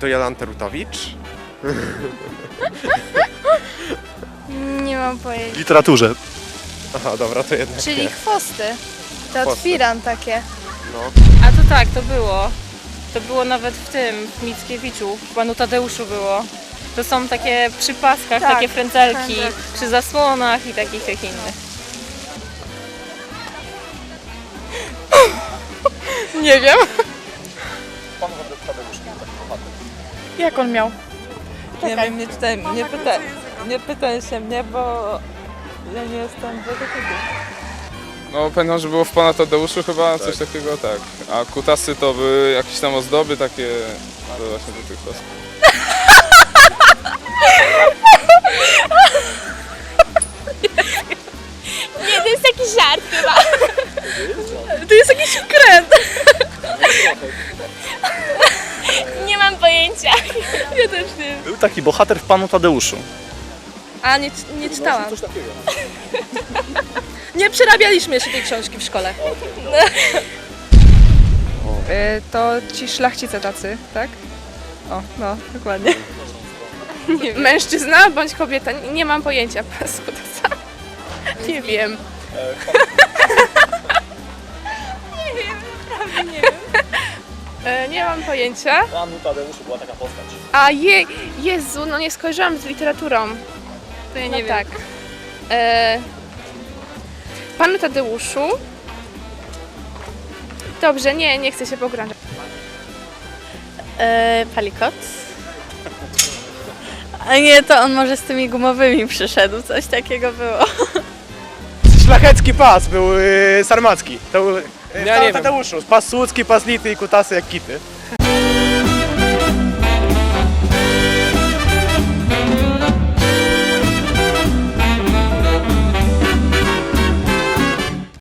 to Jolanta Rutowicz? Nie mam pojęcia. W literaturze. Aha, dobra, to jednak Czyli nie. chwosty. To Chwosty. otwieram takie. No. A to tak, to było. To było nawet w tym, w Mickiewiczu, w Panu Tadeuszu było. To są takie przy paskach, Tak, takie frędzelki, frędzelki. przy zasłonach i takich tych innych. Nie wiem. Jak on miał? Nie wiem, nie czytaj, nie pytaj, nie pytaj się mnie, bo ja nie jestem detektywem. No pamiętam, że było w Pana Tadeuszu chyba coś takiego, tak. A kutasy to były jakieś tam ozdoby takie, to właśnie do tych pasków. Nie, to jest taki żart chyba. To jest jakiś kręt. Nie mam pojęcia. Ja też nie. Był taki bohater w Panu Tadeuszu. A, nie, nie czytałam. Nie przerabialiśmy jeszcze tej książki w szkole. Y, To ci szlachcice tacy, tak? O, no, dokładnie. Mężczyzna bądź kobieta? Nie- Nie mam pojęcia. Paskudasa. Nie wiem. E, Nie mam pojęcia. Panu Tadeuszu była taka postać. A je, Jezu, no nie skojarzyłam z literaturą. To ja No nie wiem. tak. E, Panu Tadeuszu. Dobrze, nie, nie chcę się pogrążać. E, palikot. A nie, to on może z tymi gumowymi przyszedł, coś takiego było. Szlachecki pas był yy, sarmacki. To był yy, Ja nie wiem. Tadeuszu. Pas słudzki, pas lity i kutasy jak kity.